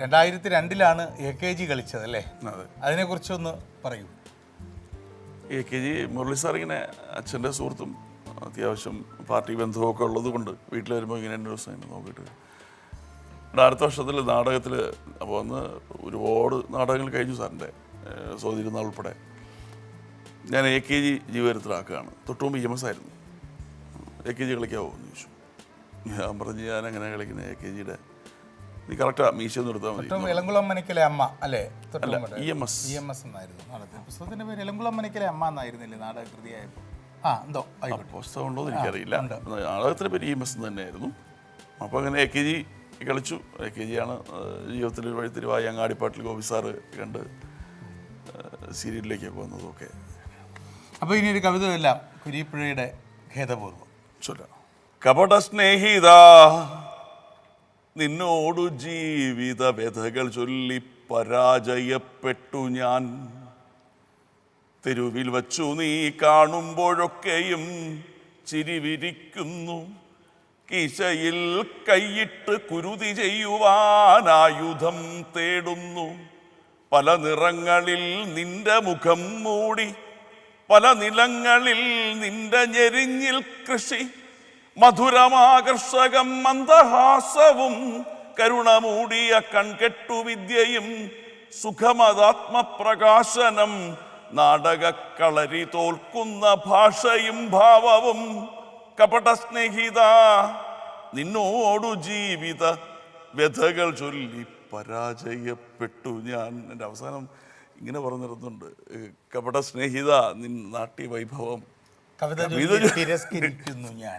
രണ്ടായിരത്തി രണ്ടിലാണ് A K G കളിച്ചത് അല്ലേ? അതെ. അതിനെക്കുറിച്ചൊന്ന് പറയൂ. A K G Murali sir ഇങ്ങനെ അച്ഛന്റെ സുഹൃത്തും അത്യാവശ്യം പാർട്ടി ബന്ധമൊക്കെ ഉള്ളത് കൊണ്ട് വീട്ടിൽ വരുമ്പോൾ ഇങ്ങനെ രണ്ട് ദിവസം ഇങ്ങനെ നോക്കിയിട്ട്. ഇവിടെ അടുത്ത വർഷത്തിൽ നാടകത്തിൽ അപ്പോൾ അന്ന് ഒരുപാട് നാടകങ്ങൾ കഴിഞ്ഞു സാറിന്റെ സ്വാധീനം ഉൾപ്പെടെ. ഞാൻ എ കെ ജി ജീവചരിത്രമാക്കുകയാണ്. തൊട്ടുമുമ്പ് ഇ എം എസ് ആയിരുന്നു. എ കെ ജി കളിക്കാവോ എന്ന് ചോദിച്ചു. ഞാൻ പറഞ്ഞ് ഞാൻ അങ്ങനെ കളിക്കുന്ന എ കെ ജിയുടെ നീ കറക്റ്റാ മീശ നിർത്താൻ മതി. മനക്കിലെ അമ്മ അല്ലേ? അല്ല E M S E M S എന്നായിരുന്നു നാടകത്തിൽ. പുസ്തകത്തിന്റെ പേര് ഇളംകുളം മനക്കിലെ അമ്മ എന്നായിരുന്നില്ലേ നാടകകൃതിയായപ്പോൾ ആ എന്തോ ആയിക്കോട്ടെ. പുസ്തകം ഉണ്ടോ എന്ന് എനിക്കറിയില്ല. നാടകത്തിനെ പറ്റി ഇ എം എസ് തന്നെയായിരുന്നു. അപ്പോൾ അങ്ങനെ എ കെ ജി കളിച്ചു. എ കെ ജിയാണ് ജീവിതത്തിൽ ഒരു വഴിത്തിരിവായി അങ്ങാടിപ്പാട്ടിൽ ഗോപി സാറ് കണ്ട് സീരിയലിലേക്ക് വന്നതൊക്കെ. അപ്പോൾ ഇനി ഒരു കവിത എല്ലാം കുരിപ്പുഴയുടെ ഖേദപൂർവം. ചൊല്ലാം. കപട സ്നേഹിത നിന്നോടു ജീവിത വ്യഥകൾ ചൊല്ലി പരാജയപ്പെട്ടു ഞാൻ. തെരുവിൽ വച്ചു നീ കാണുമ്പോഴൊക്കെയും ചിരിവിരിക്കുന്നു. കിശയിൽ കൈയിട്ട് കുരുതി ചെയ്യുവാനായുധം തേടുന്നു. പല നിറങ്ങളിൽ നിന്റെ മുഖം മൂടി പല നിലങ്ങളിൽ നിന്റെ ഞെരിഞ്ഞിൽ കൃഷി. മധുരമാകർഷകം മന്ദഹാസവും കരുണമൂടിയ കൺകെട്ടുവിദ്യയും സുഖമതാത്മപ്രകാശനം നാടകക്കളരി തോൽക്കുന്ന ഭാഷയും ഭാവവും കപട സ്നേഹിത നിന്നോടു ജീവിത വ്യഥകൾ ചൊല്ലി പരാജയപ്പെട്ടു ഞാൻ. എന്റെ അവസാനം ഇങ്ങനെ പറഞ്ഞിരുന്നുണ്ട് കപട സ്നേഹിത നിൻ നാട്യ വൈഭവം കവിത തിരസ്കരിക്കുന്നു ഞാൻ.